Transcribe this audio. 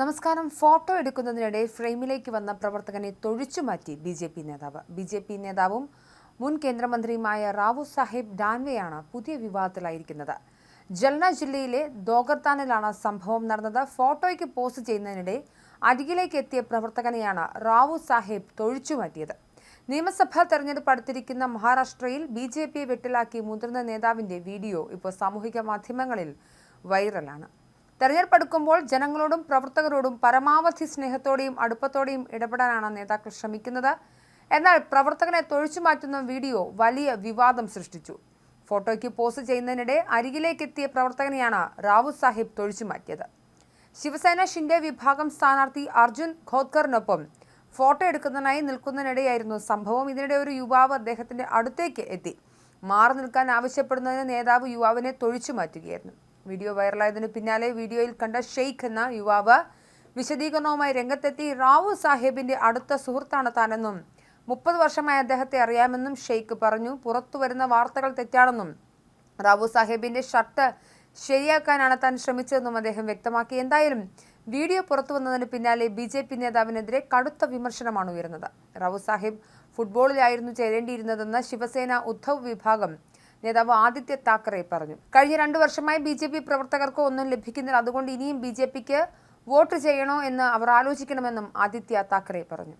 നമസ്കാരം. ഫോട്ടോ എടുക്കുന്നതിനിടെ ഫ്രെയിമിലേക്ക് വന്ന പ്രവർത്തകനെ തൊഴിച്ചുമാറ്റി ബി ജെ പി നേതാവ്. ബി ജെ പി നേതാവും മുൻ കേന്ദ്രമന്ത്രിയുമായ റാവു സാഹിബ് ഡാൻവെയാണ് പുതിയ വിവാദത്തിലായിരിക്കുന്നത്. ജൽന ജില്ലയിലെ ദോഗർത്താനിലാണ് സംഭവം നടന്നത്. ഫോട്ടോയ്ക്ക് പോസ്റ്റ് ചെയ്യുന്നതിനിടെ അരികിലേക്ക് എത്തിയ പ്രവർത്തകനെയാണ് റാവു സാഹിബ് തൊഴിച്ചുമാറ്റിയത് നിയമസഭാ തെരഞ്ഞെടുപ്പ് അടുത്തിരിക്കുന്ന മഹാരാഷ്ട്രയിൽ ബി ജെ പിയെ വെട്ടിലാക്കി മുതിർന്ന നേതാവിന്റെ വീഡിയോ ഇപ്പോൾ സാമൂഹിക മാധ്യമങ്ങളിൽ വൈറലാണ്. തെരഞ്ഞെടുപ്പ് അടുക്കുമ്പോൾ ജനങ്ങളോടും പ്രവർത്തകരോടും പരമാവധി സ്നേഹത്തോടെയും അടുപ്പത്തോടെയും ഇടപെടാനാണ് നേതാക്കൾ ശ്രമിക്കുന്നത്. എന്നാൽ പ്രവർത്തകനെ തൊഴിച്ചു മാറ്റുന്ന വീഡിയോ വലിയ വിവാദം സൃഷ്ടിച്ചു. ഫോട്ടോയ്ക്ക് പോസ്റ്റ് ചെയ്യുന്നതിനിടെ അരികിലേക്കെത്തിയ പ്രവർത്തകനെയാണ് റാവു സാഹിബ് തൊഴിച്ചു മാറ്റിയത്. ശിവസേന ഷിൻഡെ വിഭാഗം സ്ഥാനാർത്ഥി അർജുൻ ഖോദ്കറിനൊപ്പം ഫോട്ടോ എടുക്കുന്നതിനായി നിൽക്കുന്നതിനിടെയായിരുന്നു സംഭവം. ഇതിനിടെ ഒരു യുവാവ് അദ്ദേഹത്തിന്റെ അടുത്തേക്ക് എത്തി. മാറി നിൽക്കാൻ ആവശ്യപ്പെടുന്നതിന് നേതാവ് യുവാവിനെ തൊഴിച്ചു മാറ്റുകയായിരുന്നു. വീഡിയോ വൈറലായതിനു പിന്നാലെ വീഡിയോയിൽ കണ്ട ഷെയ്ഖ് എന്ന യുവാവ് വിശദീകരണവുമായി രംഗത്തെത്തി. റാവു സാഹിബിന്റെ അടുത്ത സുഹൃത്താണ് താനെന്നും മുപ്പത് വർഷമായി അദ്ദേഹത്തെ അറിയാമെന്നും ഷെയ്ഖ് പറഞ്ഞു. പുറത്തു വരുന്ന വാർത്തകൾ തെറ്റാണെന്നും റാവു സാഹിബിന്റെ ഷർട്ട് ശരിയാക്കാനാണ് താൻ ശ്രമിച്ചതെന്നും അദ്ദേഹം വ്യക്തമാക്കി. എന്തായാലും വീഡിയോ പുറത്തു വന്നതിന് പിന്നാലെ ബി ജെ പി നേതാവിനെതിരെ കടുത്ത വിമർശനമാണ് ഉയരുന്നത്. റാവു സാഹിബ് ഫുട്ബോളിലായിരുന്നു ചേരേണ്ടിയിരുന്നതെന്ന് ശിവസേന ഉദ്ധവ് വിഭാഗം നേതാവ് ആദിത്യ താക്കറെ പറഞ്ഞു. കഴിഞ്ഞ രണ്ടു വർഷമായി ബി ജെ പി പ്രവർത്തകർക്ക് ഒന്നും ലഭിക്കുന്നില്ല. അതുകൊണ്ട് ഇനിയും ബി ജെ പിക്ക് വോട്ട് ചെയ്യണോ എന്ന് അവർ ആലോചിക്കണമെന്നും ആദിത്യ താക്കറെ പറഞ്ഞു.